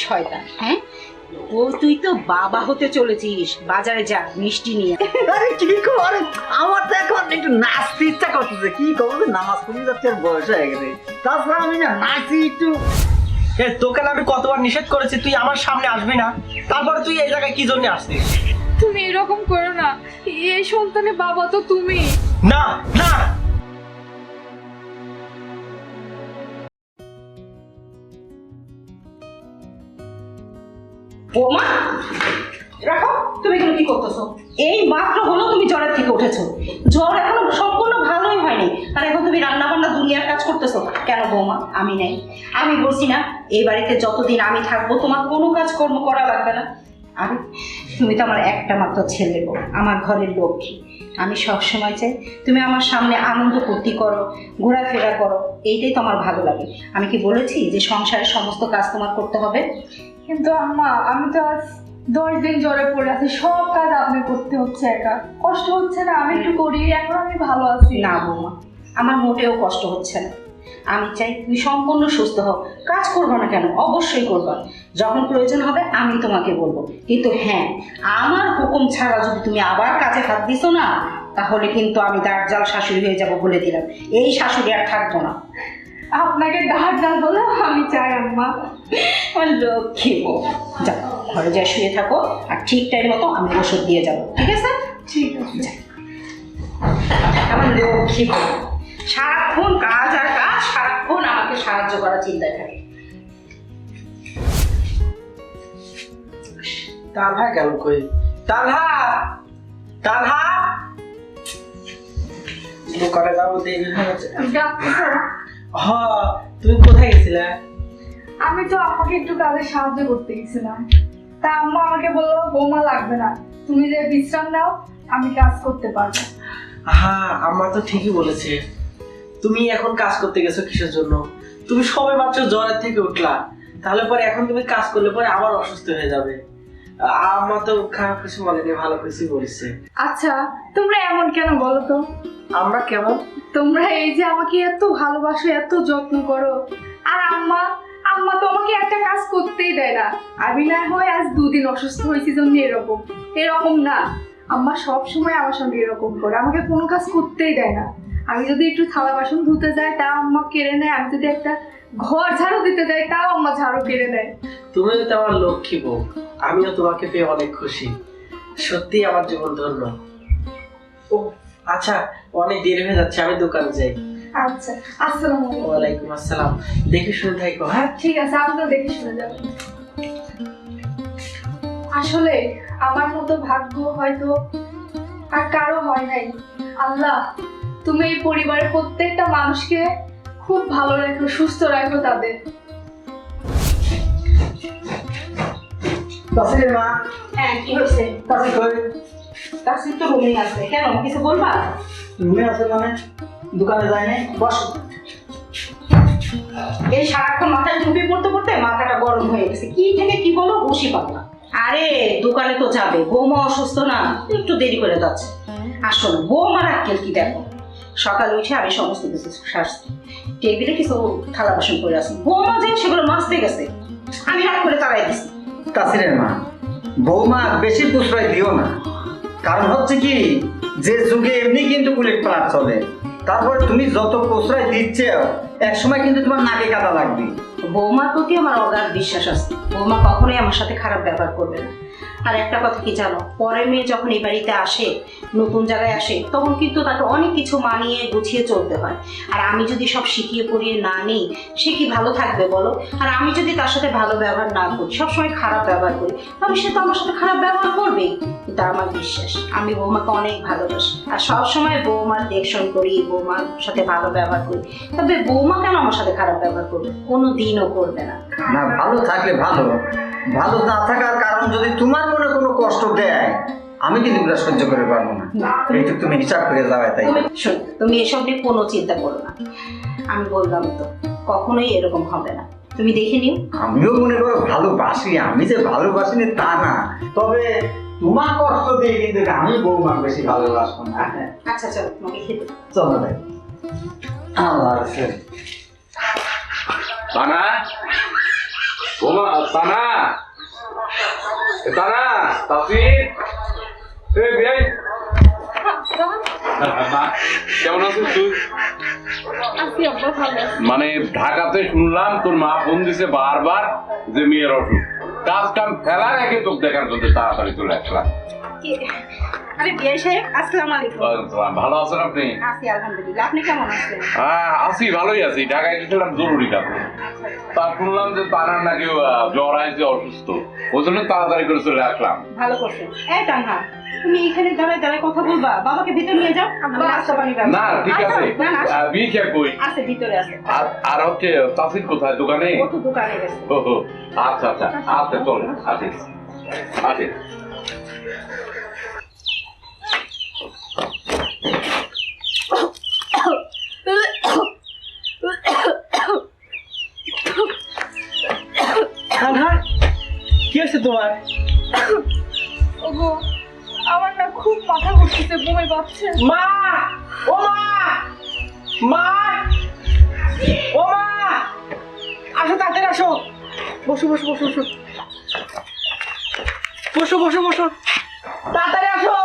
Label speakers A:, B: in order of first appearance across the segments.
A: শয়তান হ্যাঁ? ও তুই তো বাবা হতে চলেছিস। বাজারে যা মিষ্টি নিয়ে
B: আরে কি করে? আমার তো এখন একটু নাচতে ইচ্ছা করতেছে। কি করব? নামাজ পড়ে যাচ্ছে আর বয়স হয়ে গেছে। তাছাড়া আমি না নাচি একটু।
C: এ, তোকে না আমি কতবার নিষেধ করেছি তুই আমার সামনে আসবি না? তারপরে তুই এই জায়গায় কি জন্য আসছিস
D: তুমি এরকম করো না। এই সন্তানের বাবা তো তুমি।
C: না না!
A: বৌমা, রাখো, তুমি এখানে কি করতেছো? এই মাত্র হলো তুমি জ্বরের থেকে উঠেছো। জ্বর এখনও সম্পূর্ণ ভালোই হয়নি। আর এখন তুমি রান্না বান্না দুনিয়ার কাজ করতেছো। কেন বৌমা? আমি নেই। আমি বলছি না, এই বাড়িতে যতদিন আমি থাকব, তোমার কোনো কাজ কর্ম করা লাগবে না। আরে, তুমি তো আমার একটা মাত্র ছেলে গো আমার ঘরের লক্ষ্মী। আমি সবসময় চাই তুমি আমার সামনে আনন্দ ফুর্তি করো, ঘোরাফেরা করো। এইটাই তো আমার ভালো লাগে। আমি কি বলেছি যে সংসারের সমস্ত কাজ তোমার করতে হবে?
D: কিন্তু আম্মা আমি তো আজ দশ দিন জ্বরে পড়ে আছি, সব কাজ আপনি করতে হচ্ছে একা। কষ্ট হচ্ছে না, আমি একটু করি, এখন আমি ভালো আছি।
A: না বৌমা, আমার মোটেও কষ্ট হচ্ছে না। আমি চাই তুমি সম্পূর্ণ সুস্থ হও। কাজ করব না কেন? অবশ্যই করবা। যখন প্রয়োজন হবে, আমি তোমাকে বলব। কিন্তু হ্যাঁ আমার হুকুম ছাড়া যদি তুমি আবার কাজে হাত দিছো না, তাহলে কিন্তু আমি দাঁড় শাশুড়ি হয়ে যাব বলে দিলাম। এই শাশুড়ি আর থাকব না।
D: আপনাকে ডাক ডাক বলে আমি চাই আম্মা।
A: আমার লক্ষ্মী বউ যাও ঘরে যা শুয়ে থাকো। আর ঠিক টাইম মতো আমি ওষুধ দিয়ে যাব ঠিক আছে?
D: ঠিক আছে।
A: আমার লক্ষ্মী বউ সারাক্ষণ কাজ আর কাজ সারাক্ষণ আমাকে সাহায্য করার চিন্তায় থাকে।
C: তালহা গেল কই? তালহা! তালহা! দোকানে যাব দেরি হয়ে গেছে হ তুমি কোথায় গেছিলে?
D: আমি তো আপনাকে একটু কাজে সাহায্য করতে গেছিলাম। তা আম্মা আমাকে বলল বোমা লাগবে না। তুমি যে বিশ্রাম নাও আমি কাজ করতে পারব।
C: হ্যাঁ আমার তো ঠিকই বলেছে। তুমি এখন কাজ করতে গেছো কিসের জন্য? তুমি সবে মাত্র জ্বরের থেকে উঠলা। তাহলে পরে এখন তুমি কাজ করলে পরে আবার অসুস্থ হয়ে যাবে। আমার তো খারাপ কিছু বলেনি ভালো কিছু বলেছে।
D: আচ্ছা তোমরা এমন কেন বলো তো?
C: আমরা কেমন
D: তোমরা এই যে আমাকে এত ভালোবাসো এত যত্ন করো। আর আম্মা আম্মা তো আমাকে একটা কাজ করতেই দেয় না। আমি না হয় আজ দুদিন অসুস্থ হয়েছি জন্য এরকম। এরকম না। আম্মা সব সময় আমার সঙ্গে এরকম করে। আমাকে কোনো কাজ করতেই দেয় না। আমি যদি একটু থালা বাসন ধুতে যাই তা আম্মা কেড়ে নেয়। আমি যদি একটা ঘর ঝাড়ু দিতে যাই তাও আম্মা ঝাড়ু কেড়ে নেয়।
C: তুমিও তো আমার লক্ষ্মী বউ আমিও তোমাকে পেয়ে অনেক খুশি। সত্যি আমার জীবন ধন্য। ও আচ্ছা অনেক দেরি হয়ে যাচ্ছে আমি দোকানে যাই।
D: আচ্ছা আসসালামু আলাইকুম।
C: ওয়ালাইকুম আসসালাম। দেখে শুনে থাকো হ্যাঁ?
D: ঠিক আছে আপনার দেখে শুনে যাবেন। আসলে আমার মতো ভাগ্য হয়তো আর কারও হয় নাই। আল্লাহ তুমি এই পরিবারের প্রত্যেকটা মানুষকে খুব ভালো রাখো সুস্থ রাখো তাদের।
C: মা?
A: হ্যাঁ কি হয়েছে?
C: তাসি কই?
A: তার তো রুমে আছে। কেন কিছু বলবা?
B: রুমে আছে মানে? দোকানে যায় নাই?
A: বসো। এই সারাক্ষণ মাথায় টুপি পড়তে পড়তে মাথাটা গরম হয়ে গেছে। কি থেকে কি বলো বসি পাবো। না আরে দোকানে তো যাবে। বৌমা অসুস্থ না একটু দেরি করে যাচ্ছে। আসলে বৌমার আক্কেল কি দেখো? সকালে উঠে আমি সমস্ত কিছু সারছি। টেবিলে কিছু থালা বাসন করে আসি বৌমা যে সেগুলো মাছতে গেছে আমি রাগ করে তাড়াই দিছি।
B: তাসিরের মা বৌমা বেশি প্রশ্রয় দিও না। কারণ হচ্ছে কি যে যুগে এমনি কিন্তু বুলেট পালার চলে। তারপর তুমি যত প্রশ্রয় দিচ্ছে এক সময় কিন্তু তোমার নাকে কাদা লাগবে।
A: বৌমার প্রতি আমার অগাধ বিশ্বাস আছে। বৌমা কখনোই আমার সাথে খারাপ ব্যবহার করবে না। আর একটা কথা কি জানো? পরের মেয়ে যখন এই বাড়িতে আসে, নতুন জায়গায় আসে, তখন কিন্তু তাকে অনেক কিছু মানিয়ে গুছিয়ে চলতে হয়। আর আমি যদি সব শিখিয়ে পড়িয়ে না নিই, সে কি ভালো থাকবে বলো? আর আমি যদি তার সাথে ভালো ব্যবহার না করি, সবসময় খারাপ ব্যবহার করি, তবে সে তো আমার সাথে খারাপ ব্যবহার করবেই। কিন্তু আমার বিশ্বাস, আমি বৌমাকে অনেক ভালোবাসি। আর সবসময় বৌমার দেখশন করি, বৌমার সাথে ভালো ব্যবহার করি। তবে বৌমা কেন আমার সাথে খারাপ ব্যবহার করবে? কোনো দিনও করবে না।
B: না ভালো থাকলে ভালো। ভালো না থাকার কারণ যদি তোমার মনে কোনো কষ্ট দেয় আমি কিন্তু এগুলো সহ্য করে পারব না। এইটুকু তুমি হিসাব করে যাবে তাই
A: তুমি তুমি এসব নিয়ে কোনো চিন্তা করো না। আমি বললাম তো কখনোই এরকম হবে না। তুমি দেখে নিও।
B: আমিও মনে করো ভালোবাসি আমি যে ভালোবাসি না তা না। তবে তোমার কষ্ট দিয়ে কিন্তু আমি বৌমা বেশি ভালোবাসবো না।
A: আচ্ছা চলো তোমাকে খেতে
B: চলো তাই আল্লাহ রাসূল।
E: বানা। তানা এ তানা তাসির এ বিয়াই কেমন আছিস তুই। মানে ঢাকাতে শুনলাম তোর মা ফোন দিছে বারবার যে মেয়ের অসুখ। কাজ কাম ফেলার আগে তোকে দেখার জন্য তাড়াতাড়ি চলে আসলাম।
A: আরে বিয়াই সাহেব আসসালামু আলাইকুম।
E: ভালো আছেন আপনি?
A: আছি আলহামদুলিল্লাহ। আপনি কেমন আছেন?
E: হ্যাঁ আছি ভালোই আছি। ঢাকায় গেছিলাম জরুরি কাজে। তা শুনলাম যে তারা নাকি জ্বর আইছে অসুস্থ। ওই জন্য তাড়াতাড়ি করে চলে আসলাম।
A: ভালো করছেন। এই তানহা তুমি এখানে দাঁড়ায় দাঁড়ায় কথা বলবা। বাবাকে ভিতরে নিয়ে যাও আমি নাস্তা পানি ব্যবস্থা
E: না ঠিক
A: আচ্ছা,
E: আছে।
A: না না
E: আহ, বিয়ে খেয়ে কই?
A: আছে ভিতরে আছে।
E: আর আর হচ্ছে তাসির কোথায়? দোকানে?
A: ও তো দোকানে গেছে।
E: ও আচ্ছা আচ্ছা। আচ্ছা চল আসিস আসিস
C: কানহা কি হয়েছে তোমার?
D: ওগো আমার না খুব মাথা ঘুরতেছে বমি পাচ্ছে।
C: মা! ও মা! মা! ও মা! আসো তাড়াতাড়ি আসো। বসো বসো বসো বসো। বসো বসো বসো। তাড়াতাড়ি আসো।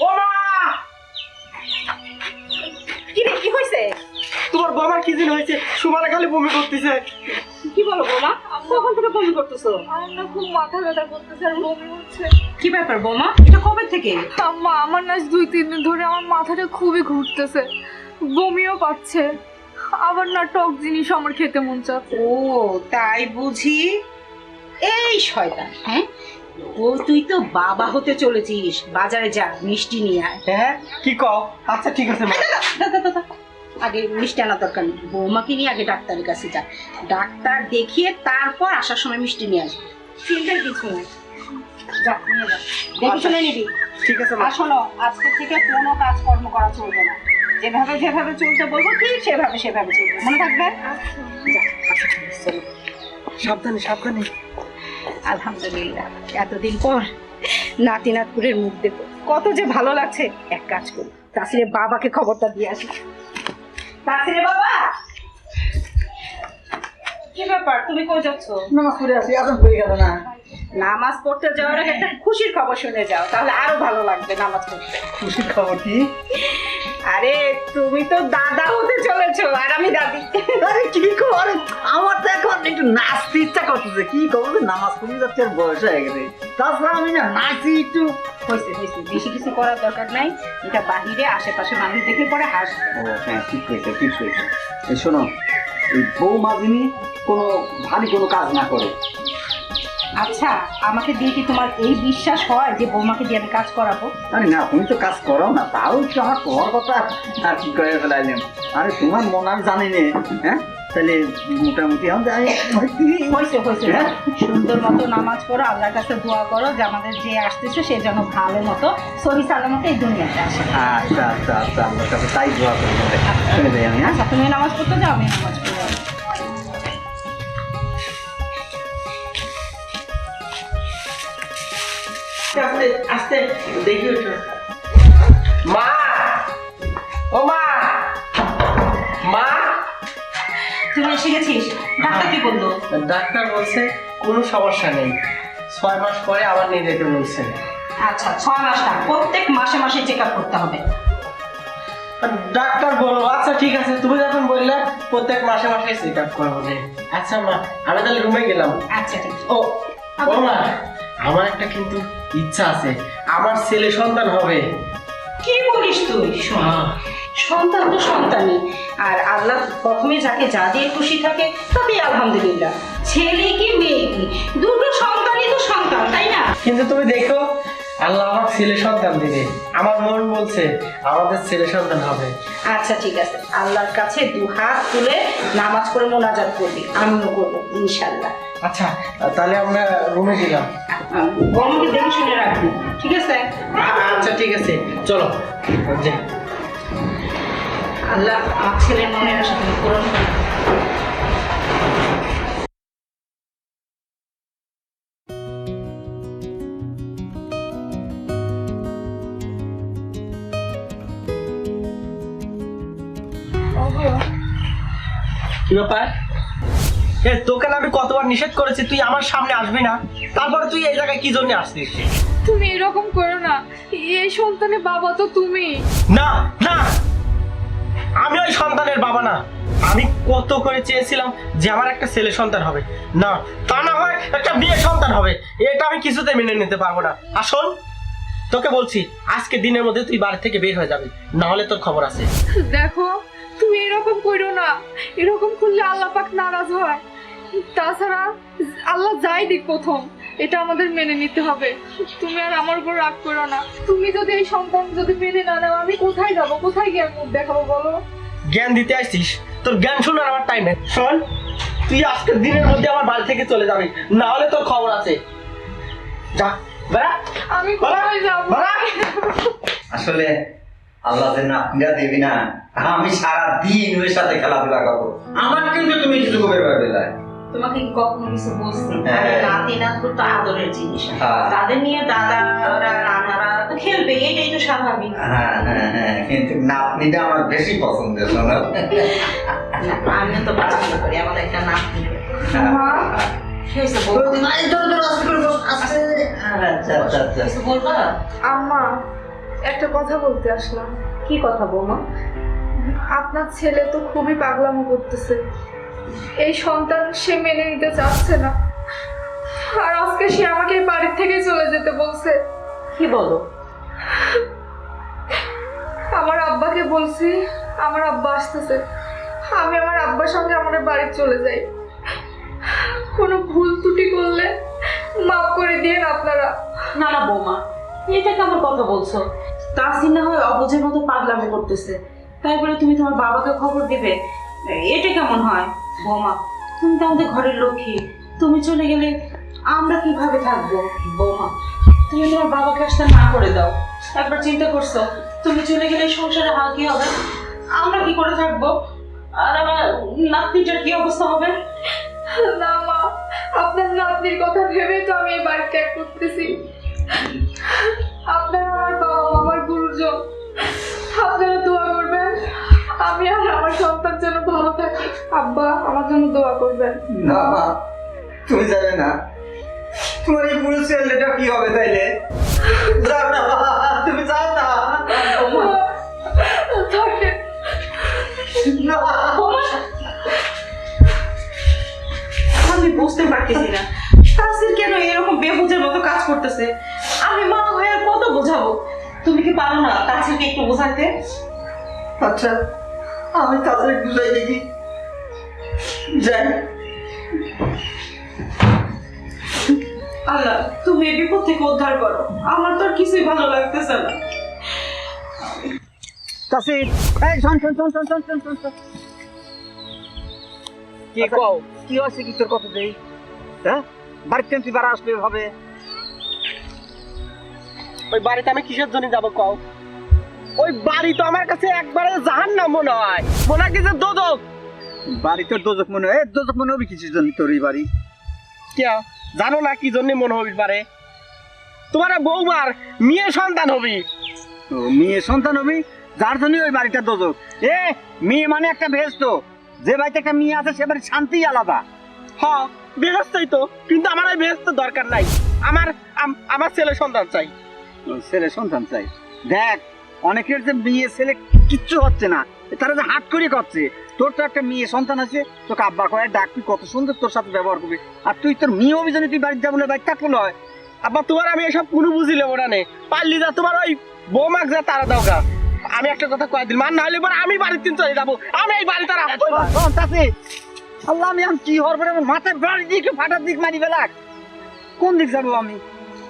C: ও মা!
A: কি রে কি হয়েছে
C: তোমার বাবার কি দিন হয়েছে? সুমানা খালি বমি করতেছে।
A: কি বলো বৌমা কখন থেকে বমি করতেছো?
D: আমার না খুব মাথা ব্যথা করতেছে আর বমি হচ্ছে।
A: কি ব্যাপার বৌমা? এটা কবে থেকে?
D: আম্মা আমার না দুই তিন দিন ধরে আমার মাথাটা খুবই ঘুরতেছে। বমিও পাচ্ছে। আবার না টক জিনিস আমার খেতে মন চাচ্ছে।
A: ও তাই বুঝি? এই শয়তান হ্যাঁ? ও তুই তো বাবা হতে চলেছিস। বাজারে যা মিষ্টি নিয়ে আয়।
C: হ্যাঁ? কি কও? আচ্ছা ঠিক আছে মা।
A: আগে মিষ্টি আনার দরকার নেই। বৌমাকে নিয়ে আগে ডাক্তারের কাছে যা। ডাক্তার দেখিয়ে তারপর আসার সময় মিষ্টি নিয়ে আসবে। চিন্তার কিছু নেই। যা নিয়ে যা। দেখে শুনে নিবি।
C: ঠিক আছে মা।
A: শোনো আজকে থেকে কোনো কাজকর্ম করা চলবে না। যেভাবে যেভাবে চলতে বলব ঠিক সেভাবে সেভাবে চলবে। মনে থাকবে? যা, আচ্ছা, আছে, চলো।
C: সাবধানে সাবধানে।
A: আলহামদুলিল্লাহ। এতদিন পর নাতি নাতপুরের মুখ দেখো। কত যে ভালো লাগছে। এক কাজ করি তাসিরে বাবাকে খবরটা দিয়ে আসি তাসিরে বাবা! কি ব্যাপার? তুমি কই যাচ্ছ?
B: নামাজ পড়ে আসি এখন হয়ে গেল না।
A: নামাজ পড়তে যাওয়ার আগে একটা খুশির খবর শুনে যাও তাহলে আরও ভালো লাগবে নামাজ পড়তে।
B: খুশির খবর কি?
A: আরে তুমি তো দাদা হতে চলেছো আর আমি দাদি।
B: আরে কি করে? আমার তো এখন একটু নাচতে ইচ্ছা করতেছে। কি করব? নামাজ পড়ে যাচ্ছে আর বয়স হয়ে গেছে। তাছাড়া আমি না নাচি একটু।
A: হয়েছে হয়েছে। বেশি কিছু করার দরকার নাই। এটা বাহিরে আশেপাশে মানুষ দেখে পরে হাসবে।
B: ও হ্যাঁ ঠিক হয়েছে ঠিক হয়েছে। এই শোনো এই বৌমা যিনি কোনো ভারী কোনো কাজ না করে
A: আচ্ছা আমাকে দিয়ে কি তোমার এই বিশ্বাস হয় যে বৌমাকে দিয়ে আমি কাজ করাবো?
B: আরে না তুমি তো কাজ করো না তাও একটু আমার তোমার কথা আর কি করে ফেলাইলাম আরে তোমার মন আমি জানি নে হ্যাঁ? তাহলে মোটামুটি আমি জানি
A: হয়েছে। হয়েছে
B: হ্যাঁ?
A: সুন্দর মতো নামাজ পড়ো আল্লাহর কাছে দোয়া করো যে আমাদের যে আসতেছে সে যেন ভালো মতো সহি সালামতে এই দুনিয়াতে আসে।
B: আচ্ছা আচ্ছা আচ্ছা আমার কাছে তাই দোয়া করি শুনে দেয় আমি হ্যাঁ?
A: আচ্ছা তুমি নামাজ পড়তে যাও আমি নামাজ পড়ব।
C: আস্তে আস্তে দেখি ওঠো মা! ও মা! মা!
A: তুমি এসে গেছিস? ডাক্তার কি বলল?
C: ডাক্তার বলছে কোনো সমস্যা নেই। ছয় মাস পরে আবার নিয়ে যেতে বলছে
A: আচ্ছা ছয় মাস না প্রত্যেক মাসে মাসে চেক আপ করতে হবে।
C: ডাক্তার বলব আচ্ছা ঠিক আছে তুমি যখন বললে প্রত্যেক মাসে মাসে চেক আপ করব রে। আচ্ছা মা আমি তাহলে রুমে গেলাম।
A: আচ্ছা ঠিক
C: ও ও মা। আমার একটা কিন্তু ইচ্ছা আছে। আমার ছেলে সন্তান হবে।
A: কি বলিস তুই? শোন সন্তান তো সন্তানই। আর আল্লাহ প্রথমে যাকে যা দিয়ে খুশি থাকে তবে আলহামদুলিল্লাহ। ছেলে কি মেয়ে কি? দুটো সন্তানই তো সন্তান তাই না?
C: কিন্তু তুমি দেখো আল্লাহ আমার ছেলে সন্তান দিবে। আমার মন বলছে আমাদের ছেলে সন্তান হবে।
A: আচ্ছা ঠিক আছে। আল্লাহর কাছে দু হাত তুলে নামাজ করে মোনাজাত করবি। আমিও করব ইনশাল্লাহ
C: আচ্ছা তাহলে আমরা রুমে গেলাম।
A: গরমকে দেখে শুনে রাখবি ঠিক আছে?
C: আচ্ছা ঠিক আছে। চলো যাই।
A: আল্লাহ আমার ছেলের মনের আশা তুমি পূরণ করো।
C: কি ব্যাপার? এ তোকে না আমি কতবার নিষেধ করেছি তুই আমার সামনে আসবি না? তারপরে তুই এই জায়গায় কি জন্য আসছিস
D: তুমি এরকম করো না। এই সন্তানের বাবা তো তুমি।
C: না না। আমি ওই সন্তানের বাবা না। আমি কত করে চেয়েছিলাম যে আমার একটা ছেলে সন্তান হবে। না তা না হয় একটা বিয়ে সন্তান হবে। এটা আমি কিছুতে মেনে নিতে পারব না। আসল তোকে বলছি আজকে দিনের মধ্যে তুই বাড়ি থেকে বের হয়ে যাবি। না হলে তোর খবর আছে।
D: দেখো তুমি এরকম করো না। এরকম করলে আল্লাহ পাক নারাজ হয়। তাছাড়া আল্লাহ যাই দিক প্রথম এটা আমাদের মেনে নিতে হবে। তুমি আর আমার উপর রাগ করো না। তুমি যদি এই সন্তান যদি মেনে না নাও আমি কোথায় যাব? কোথায় গিয়ে মুখ দেখাবো বলো?
C: জ্ঞান দিতে আসছিস? তোর জ্ঞান শোনার আমার টাইম নেই শোন তুই আজকের দিনের মধ্যে আমার বাড়ি থেকে চলে যাবি। না হলে তোর খবর আছে। যা বেড়া।
D: আমি কোথায় যাব?
B: আসলে আল্লাহ যে নাতনিরা দেবি না আমি সারা দিন ওর সাথে খেলাধুলা করব। আমার কিন্তু তুমি কিছু করবে পারবে না
A: তোমাকে কি কখনো কিছু বলছি। নাতি নাতু তো আদরের জিনিস।
B: হ্যাঁ।
A: তাদের নিয়ে দাদারা নানারা তো খেলবে এটাই তো স্বাভাবিক।
B: হ্যাঁ হ্যাঁ কিন্তু নাতনিটা আমার বেশি পছন্দের
A: আমিও তো পছন্দ করি আমাদের একটা নাতনি।
B: আচ্ছা আচ্ছা আচ্ছা।
A: বলবা?
D: আম্মা একটা কথা বলতে আসলাম।
A: কি কথা বৌমা?
D: আপনার ছেলে তো খুবই পাগলামো করতেছে। এই সন্তান সে মেনে নিতে চাচ্ছে না। আর আজকে সে আমাকে বাড়ির থেকে চলে যেতে বলছে।
A: কি বলো?
D: আমার আব্বাকে বলছি আমার আব্বা আসতেছে। আমি আমার আব্বার সঙ্গে আমাদের বাড়ি চলে যাই। কোনো ভুল ত্রুটি করলে মাফ করে দিয়েন আপনারা।
A: না না বৌমা। এটা কেমন কথা বলছো। তাসিন না হয় অবুঝের মতো পাগলামি করতেছে। তাই বলে তুমি তোমার বাবাকে খবর দিবে। এটা কেমন হয়? বৌমা, তুমি তো আমাদের ঘরের লক্ষ্মী। তুমি চলে গেলে আমরা কীভাবে থাকব? বৌমা, তুমি তোমার বাবাকে আসতে না করে দাও। একবার চিন্তা করছ, তুমি চলে গেলে সংসারে হাল কি হবে? আমরা কি করে থাকব? আর আমার নাতনিটার কি অবস্থা হবে?
D: না মা, আপনার নাতনির কথা ভেবে তো আমি এই বাড়ি ত্যাগ করতেছি। আপনারা আমার বাবা আমার গুরুজন। আপনারা দোয়া করবেন। আমি আর আমার সন্তান যেন ভালো থাকি। আব্বা আমার জন্য দোয়া করবেন।
B: না মা তুমি যাবে না। তোমার এই পুরো ছেলেটা কি হবে তাইলে? যাও না তুমি যাও না।
A: আমি বুঝতে পারতেছি না। তাসির কেন এরকম বেবুঝের মতো কাজ করতেছে? আমি মা হয়ে আর কত বোঝাবো? তুমি কি পারো না তাছাড়া একটু বোঝাইতে?
B: আচ্ছা আমি তাদের বুঝাই দেখি যাই।
A: আল্লাহ তুমি এই বিপদ থেকে উদ্ধার করো। আমার তো আর কিছুই ভালো লাগতেছে না।
B: তাসি এই শোন শোন শোন শোন শোন শোন শোন
C: কি কও?
B: আচ্ছা, কি তোর কথা দেই? হ্যাঁ? বাড়িতে তুই বার আসলে হবে?
C: ওই বাড়িতে আমি কিসের জন্য যাব কও? ওই বাড়ি তো আমার কাছে একবারে জাহান না মনে হয়। মনে হয় কি যে দোদক
B: বাড়ি তোর দোজক মনে হয়। দোজক মনে হবে কিছু জন্য তোর এই বাড়ি?
C: কে জানো না কি জন্য মনে হবি পারে তোমার বৌমার মেয়ে সন্তান হবি।
B: ও মেয়ে সন্তান হবি? যার জন্য ওই বাড়িটা দোজক। এ মেয়ে মানে একটা ভেস্ত। যে বাড়িতে একটা মেয়ে আছে সে বাড়ির শান্তি আলাদা।
C: হ বেহস্তই তো। কিন্তু আমার ওই বেহস্ত দরকার নাই। আমার আমার ছেলে সন্তান চাই।
B: ছেলে সন্তান চাই। দেখ অনেকের যে মেয়ে ছেলে কিচ্ছু হচ্ছে না। তারা যে হাট করে করছে তোর তো একটা মেয়ে সন্তান আছে তোকে আব্বা কয়ে ডাকবি কত সুন্দর তোর সাথে ব্যবহার করবি। আর তুই তোর মেয়ে অভিযানে তুই বাড়িতে যাব না বাড়ি থাকব হয়
C: আবার তোমার আমি এসব কোনো বুঝিলে ওরা নেই পারলি যা তোমার ওই বৌমাক যা তারা দাও গা। আমি একটা কথা কয়ে দিল মান না হলে পরে আমি বাড়ির দিন চলে যাব। আমি এই বাড়ি তার
B: আল্লাহ আমি কি হরবো রে, আমার মাথার বাড়ি দিক ফাটার দিক মারি বেলাক কোন দিক যাব আমি?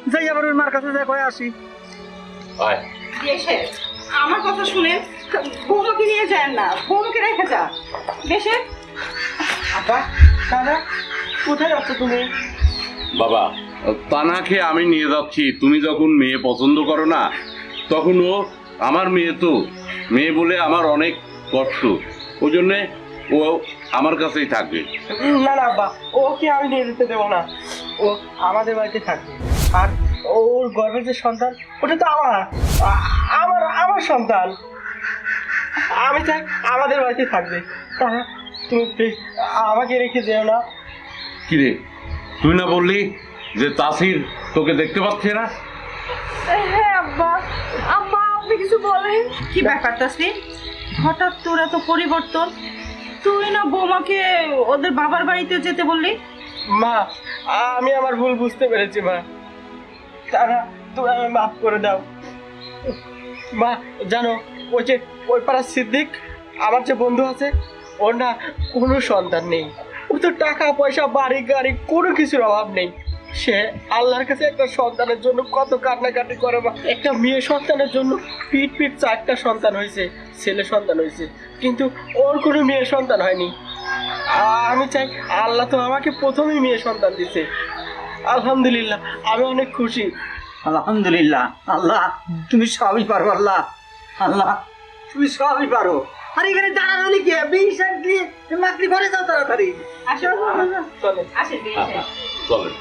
B: যাই আবার ওই মার কাছে যাই কয়ে আসি।
E: আয়।
A: দেশে আমার কথা শুনে বৌমাকে নিয়ে যান না বৌমাকে রেখে যা দেশে
C: আব্বা দাদা কোথায় যাচ্ছ তুমি?
E: বাবা তানাকে আমি নিয়ে যাচ্ছি। তুমি যখন মেয়ে পছন্দ করো না তখন ও আমার মেয়ে তো। মেয়ে বলে আমার অনেক কষ্ট। ওই জন্যে ও আমার কাছেই থাকবে।
C: না না আব্বা ওকে আমি নিয়ে যেতে দেবো না। ও আমাদের বাড়িতে থাকবে। আর ওর গর্ভের যে সন্তান ওটা তো আমার। আমার আমার সন্তান। আমি চাই আমাদের বাড়িতে থাকবে। তা তুমি আমাকে রেখে যেও না।
E: কিরে তুই না বললি যে তাসির তোকে দেখতে পাচ্ছে না?
D: হ্যাঁ আব্বা। আম্মা আপনি কিছু বলেন।
A: কি ব্যাপার হঠাৎ তোর এত পরিবর্তন। তুই না বৌমাকে ওদের বাবার বাড়িতে যেতে বললি?
C: মা আমি আমার ভুল বুঝতে পেরেছি মা। তারা তুমি আমায় মাফ করে দাও। মা, জানো, ওই যে ওই পাড়ার সিদ্দিক, আমার যে বন্ধু আছে, ওর না কোনো সন্তান নেই। ও তো টাকা, পয়সা, বাড়ি, গাড়ি, কোনো কিছুর অভাব নেই। সে আল্লাহর কাছে একটা সন্তানের জন্য কত কান্নাকাটি করে মা। একটা মেয়ে সন্তানের জন্য পিট পিট চারটা সন্তান হয়েছে, ছেলে সন্তান হয়েছে। কিন্তু ওর কোনো মেয়ে সন্তান হয়নি। আমি চাই আল্লাহ তো আমাকে প্রথমেই মেয়ে সন্তান দিছে আলহামদুলিল্লাহ আমি অনেক খুশি।
B: আলহামদুলিল্লাহ আল্লাহ তুমি সবই পারো আল্লাহ। আল্লাহ তুমি সবই পারো। আর এখানে দাঁড়ানো কি বিশাল দিয়ে মাকড়ি ঘরে যাও তাড়াতাড়ি।
A: আসো
C: চলে
A: আসে
E: চলেন।